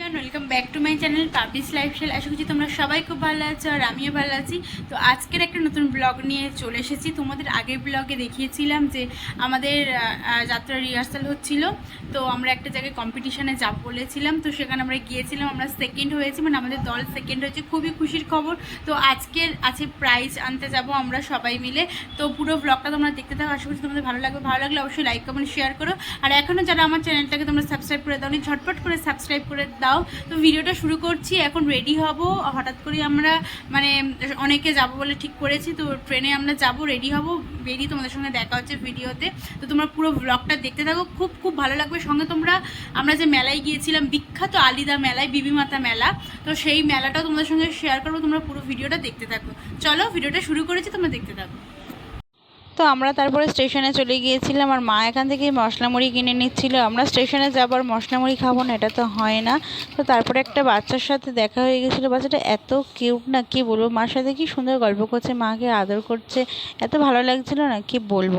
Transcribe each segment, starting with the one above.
Welcome back to my channel publish lifestyle আশা করছি তোমরা সবাই খুব ভালো আছো আর আমিও ভালো আছি। তো আজকের একটা নতুন ব্লগ নিয়ে চলে এসেছি। তোমাদের আগের ব্লগে দেখিয়েছিলাম যে আমাদের যাত্রা রিহার্সাল হচ্ছিল। তো আমরা একটা জায়গায় কম্পিটিশনে যাব বলেছিলাম। তো সেখানে আমরা গিয়েছিলাম, আমরা সেকেন্ড হয়েছি। মানে আমাদের দল সেকেন্ড হয়েছে। খুবই খুশির খবর। তো আজকের, আছে প্রাইজ আনতে যাব আমরা সবাই মিলে। তো পুরো ব্লগটা তোমরা দেখতে থাকো। আশা করছি তোমাদের ভালো লাগবে। ভালো লাগলে অবশ্যই লাইক কমেন্ট শেয়ার করো। আর এখনও যারা আমার চ্যানেলটাকে তোমরা সাবস্ক্রাইব করে দাও ঝটপট করে সাবস্ক্রাইব করে দাও। তো ভিডিওটা শুরু করছি, এখন রেডি হব। হঠাৎ করে আমরা মানে অনেকে যাব বলে ঠিক করেছি, তো ট্রেনে আমরা যাব রেডি হব, বেরিয়ে তোমাদের সঙ্গে দেখা হচ্ছে ভিডিওতে। তো তোমরা পুরো ব্লগটা দেখতে থাকো, খুব খুব ভালো লাগবে। সঙ্গে তোমরা, আমরা যে মেলায় গিয়েছিলাম, বিখ্যাত আলিদা মেলায়, বিবিমাতা মেলা, তো সেই মেলাটাও তোমাদের সঙ্গে শেয়ার করব, তোমরা পুরো ভিডিওটা দেখতে থাকো। চলো, ভিডিওটা শুরু করেছি, তোমরা দেখতে থাকো। তো আমরা তারপরে স্টেশনে চলে গিয়েছিলাম আর মা এখান থেকে মশলা মুড়ি কিনে নিচ্ছিল। আমরা স্টেশনে যাবার মশলা মুড়ি খাব না, এটা তো হয় না। তো তারপরে একটা বাচ্চার সাথে দেখা হয়ে গেছিল বাচ্চাটা এত কিউট না, কি বলব? মার সাথে কি সুন্দর গল্প করছে, মাকে আদর করছে, এত ভালো লাগছিল না, কি বলব?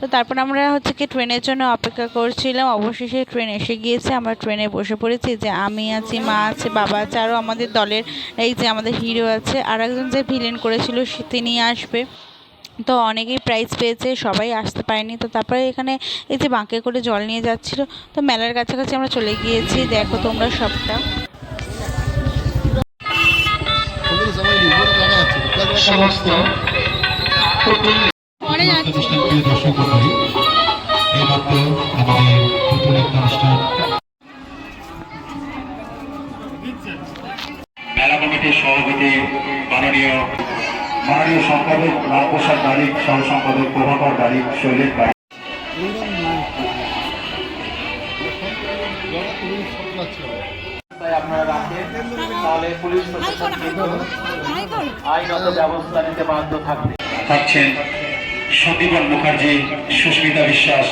তো তারপর আমরা হচ্ছে কি ট্রেনের জন্য অপেক্ষা করছিলাম। অবশেষে ট্রেন এসে গিয়েছে, আমরা ট্রেনে বসে পড়েছি যে আমি আছি, মা আছে, বাবা আছে আরও আমাদের দলের এই যে আমাদের হিরো আছে আর একজন যে ভিলেন করেছিল তিনি আসবে। তো অনেকেই প্রাইজ পেয়েছে সবাই আসতে পারেনি। তো তারপরে এখানে এই যে বাঁকে করে জল নিয়ে যাচ্ছিল তো মেলার কাছাকাছি আমরা চলে গিয়েছি। দেখো তোমরা সবটা। সমস্ত মেলা কমিটির সভাপতি মাননীয় মাননীয় সম্পাদক রামপ্রসাদ সহ সম্পাদক প্রভাকর শৈলেশ আপনারা রাখেন তাহলে পুলিশ প্রশাসন কিন্তু আইনত ব্যবস্থা নিতে বাধ্য থাকবে। থাকছেন সন্দীপন মুখার্জি সুস্মিতা বিশ্বাস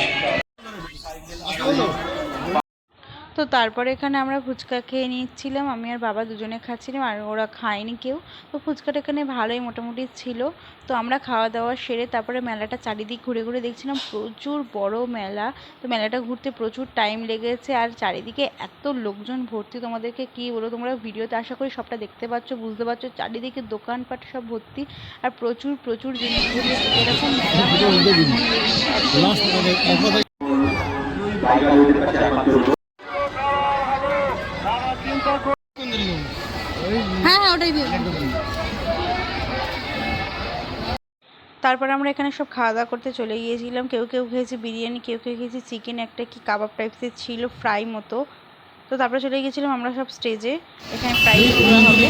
তো তারপরে এখানে আমরা ফুচকা খেয়ে নিচ্ছিলাম। আমি আর বাবা দুজনে খাচ্ছিলাম আর ওরা খায়নি কেউ। তো ফুচকাটা এখানে ভালোই মোটামুটি ছিল। তো আমরা খাওয়া দাওয়া সেরে তারপরে মেলাটা চারিদিক ঘুরে ঘুরে দেখছিলাম। প্রচুর বড় মেলা। তো মেলাটা ঘুরতে প্রচুর টাইম লেগেছে আর চারিদিকে এত লোকজন ভর্তি। তোমাদেরকে কি বলো তোমরা ভিডিওতে আশা করি সবটা দেখতে পাচ্ছ, বুঝতে পারছ। চারিদিকে দোকানপাট সব ভর্তি আর প্রচুর প্রচুর জিনিস এরকম মেলা। তারপর আমরা এখানে সব খাওয়া দাওয়া করতে চলে গিয়েছিলাম। কেউ কেউ খেয়েছে বিরিয়ানি কেউ কেউ খেয়েছে চিকেন একটা কি কাবাব টাইপসের ছিল ফ্রাই মতো। তো তারপরে চলে গিয়েছিলাম আমরা সব স্টেজে এখানে প্রাইজ দেওয়া হবে।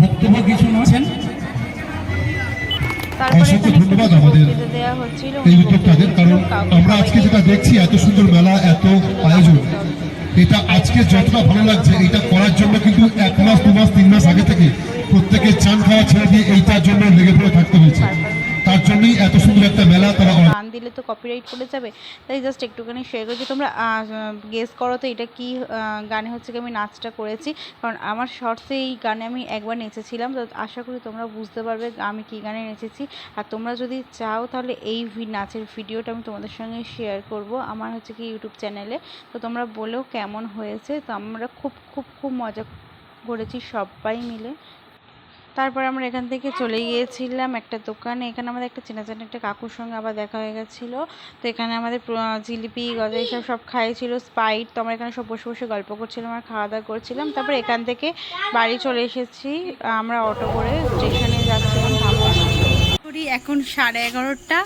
বক্তব্য কিছু আছেন? তারপরে এখানে ধন্যবাদ আমাদের বক্তৃতা দেওয়া হচ্ছিল এই উনি কারণ আমরা আজকে যেটা দেখছি এত সুন্দর মেলা এত আয়োজন এটা আজকে যতটা ভালো লাগছে এটা করার জন্য কিন্তু এক মাস দু মাস তিন মাস আগে থেকে প্রত্যেকের চান খাওয়া ছেড়ে দিয়ে এইটার জন্য লেগে পড়ে থাকতে হয়েছে। তার জন্যই এত সুন্দর একটা মেলা তারা গান দিলে তো কপিরাইট পড়ে যাবে। তাই জাস্ট একটুখানি শেয়ার করেছি। তোমরা গেস করো তো এটা কি গানে হচ্ছে কি আমি নাচটা করেছি। কারণ আমার শর্টসে এই গানে আমি একবার নেচেছিলাম। তো আশা করি তোমরা বুঝতে পারবে আমি কি গানে নেচেছি। আর তোমরা যদি চাও তাহলে এই নাচের ভিডিওটা আমি তোমাদের সঙ্গে শেয়ার করব আমার হচ্ছে কি ইউটিউব চ্যানেলে তো তোমরা বলেও কেমন হয়েছে। তো আমরা খুব খুব খুব মজা করেছি সবাই মিলে। তারপর আমরা এখান থেকে চলে গিয়েছিলাম একটা দোকানে। এখানে আমাদের একটা চেনা চেনা একটা কাকুর সঙ্গে আবার দেখা হয়ে গেছিল। তো এখানে আমাদের জিলিপি গজা এইসব সব খাইছিল স্পাইট তো আমরা এখানে সব বসে বসে গল্প করছিলাম আর খাওয়া দাওয়া করছিলাম। তারপর এখান থেকে বাড়ি চলে এসেছি। আমরা অটো করে স্টেশনে যাচ্ছিলাম এখন সাড়ে এগারোটা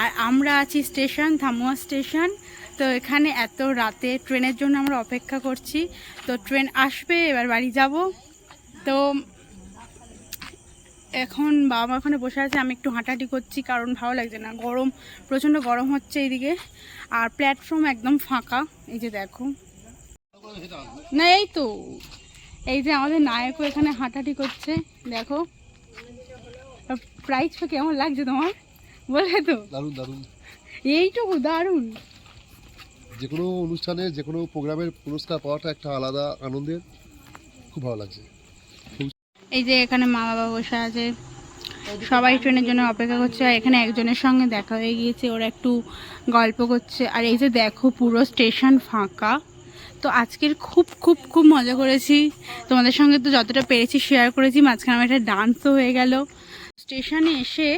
আর আমরা আছি স্টেশন, ধামুয়া স্টেশন। তো এখানে এত রাতে ট্রেনের জন্য আমরা অপেক্ষা করছি। তো ট্রেন আসবে, এবার বাড়ি যাব। তো এখন বাবা মা ওখানে বসে আছে আমি একটু হাঁটাহাঁটি করছি কারণ ভালো লাগছে না। গরম প্রচণ্ড গরম হচ্ছে এইদিকে। আর প্ল্যাটফর্ম একদম ফাঁকা এই যে দেখো। না এই তো। এই যে আমাদের নায়কও এখানে হাঁটাহাঁটি করছে দেখো। প্রাইস কেমন লাগছে তোমার? বলে তো। দারুণ দারুণ। এইটুকু দারুণ। যে কোনো অনুষ্ঠানে যে কোনো প্রোগ্রামের পুরস্কার পাওয়াটা একটা আলাদা আনন্দের। খুব ভালো লাগছে। এই যে এখানে মা বাবা বসে আছে। সবাই ট্রেনের জন্য অপেক্ষা করছে আর এখানে একজনের সঙ্গে দেখা হয়ে গিয়েছে, ওরা একটু গল্প করছে। আর এই যে দেখো পুরো স্টেশন ফাঁকা। তো আজকের খুব খুব খুব মজা করেছি। তোমাদের সঙ্গে তো যতটা পেরেছি শেয়ার করেছি, মাঝখানে আমার একটা ডান্সও হয়ে গেল। স্টেশনে এসে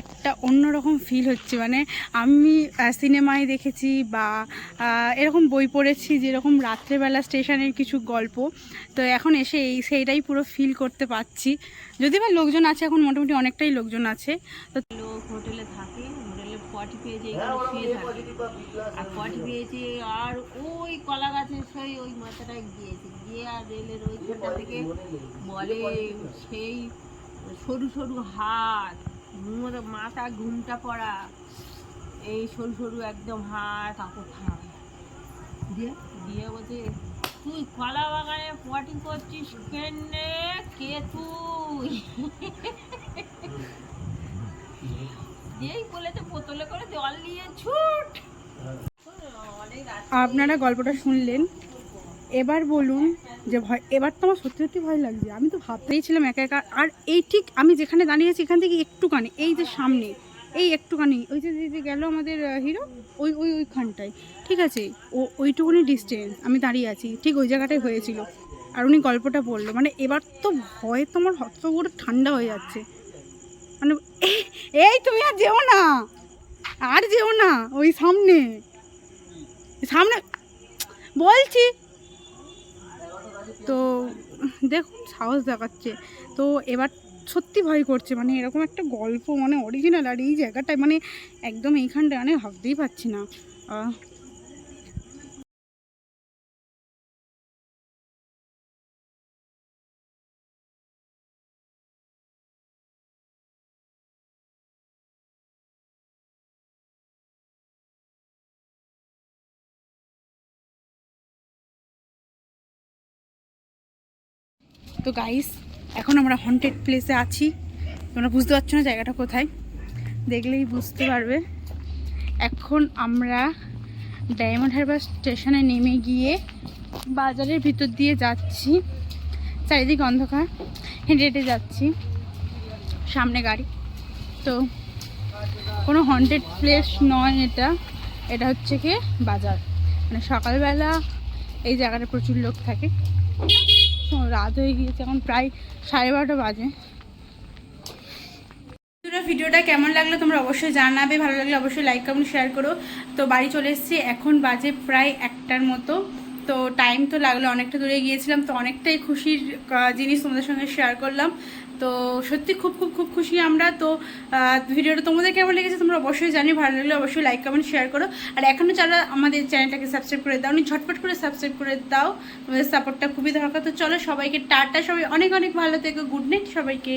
একটা অন্যরকম ফিল হচ্ছে। মানে আমি সিনেমায় দেখেছি বা এরকম বই পড়েছি যেরকম রাত্রেবেলা স্টেশনের কিছু গল্প। তো এখন এসে এই সেইটাই পুরো ফিল করতে পারছি যদি বা লোকজন আছে, এখন মোটামুটি অনেকটাই লোকজন আছে। তো লোক হোটেলে থাকে, হোটেলে পটি পেয়েছে, এখানে শুয়ে থাকে। আর পটি পেয়েছে, আর ওই কলা গাছের সেই ওই মাথাটায় গিয়েছে। গিয়ে আর রেলের ওইখানটা থেকে বলে, সেই সরু সরু হাত মাথা ঘুমটা পড়া এই সরু সরু একদম হাত খায় দিয়ে? দিয়ে বলছে তুই কলা বাগানে পটি করছিস কেনে? কে তুই? যেই বলেছে বোতলে করে জল নিয়ে ছুট। আপনারা গল্পটা শুনলেন। এবার বলুন যে ভয়, এবার তো আমার সত্যি সত্যি ভয় লাগছে। আমি তো ভাবতেই ছিলাম একা একা। আর এই ঠিক আমি যেখানে দাঁড়িয়ে আছি এখান থেকে একটুখানি, এই যে সামনে, এই একটুখানি, ওই যে, যে- গেল আমাদের হিরো, ওই ওই, ওইখানটায়। ঠিক আছে? ও, ওইটুকুনি ডিস্টেন্স আমি দাঁড়িয়ে আছি। ঠিক ওই জায়গাটায় হয়েছিল। আর উনি গল্পটা বলল। মানে এবার তো ভয় তো আমার হত করে ঠান্ডা হয়ে যাচ্ছে। মানে এই তুমি আর যেও না। আর যেও না, ওই সামনে। সামনে, বলছি তো দেখুন, সাহস দেখাচ্ছে। তো এবার সত্যি ভয় করছে মানে এরকম একটা গল্প মানে অরিজিনাল আর এই জায়গাটায় মানে একদম এইখানটায় মানে ভাবতেই পারছি না। তো গাইস এখন আমরা হন্টেড প্লেসে আছি। তোমরা বুঝতে পারছ না জায়গাটা কোথায়? দেখলেই বুঝতে পারবে। এখন আমরা ডায়মন্ড হারবার স্টেশনে নেমে গিয়ে বাজারের ভিতর দিয়ে যাচ্ছি। চারিদিক অন্ধকার, হেঁটে হেঁটে যাচ্ছি। সামনে গাড়ি। তো কোনো হন্টেড প্লেস নয় এটা। এটা হচ্ছে কি বাজার। মানে সকালবেলা এই জায়গাটা প্রচুর লোক থাকে। রাত হয়ে গিয়েছে, এখন প্রায় সাড়ে বারোটা বাজে। ভিডিওটা কেমন লাগল তোমরা অবশ্যই জানাবে, ভালো লাগলে অবশ্যই লাইক কমেন্ট শেয়ার করো। তো বাড়ি চলে এসেছি, এখন বাজে প্রায় একটার মতো। তো টাইম তো লাগল, অনেকটা দূরে গিয়েছিলাম, তো অনেকটাই খুশির জিনিস তোমাদের সঙ্গে শেয়ার করলাম। তো সত্যি খুব খুব খুব খুশি আমরা। তো ভিডিওটা তোমাদের কেমন লেগেছে তোমরা অবশ্যই জানি ভালো লাগলে অবশ্যই লাইক কমেন্ট শেয়ার করো। আর এখনও যারা আমাদের চ্যানেলটাকে সাবস্ক্রাইব করে দাও নি ঝটপট করে সাবস্ক্রাইব করে দাও। তোমাদের সাপোর্টটা খুবই দরকার। তো চলো সবাইকে টাটা। সবাই অনেক অনেক ভালো থেকো। গুড নাইট সবাইকে।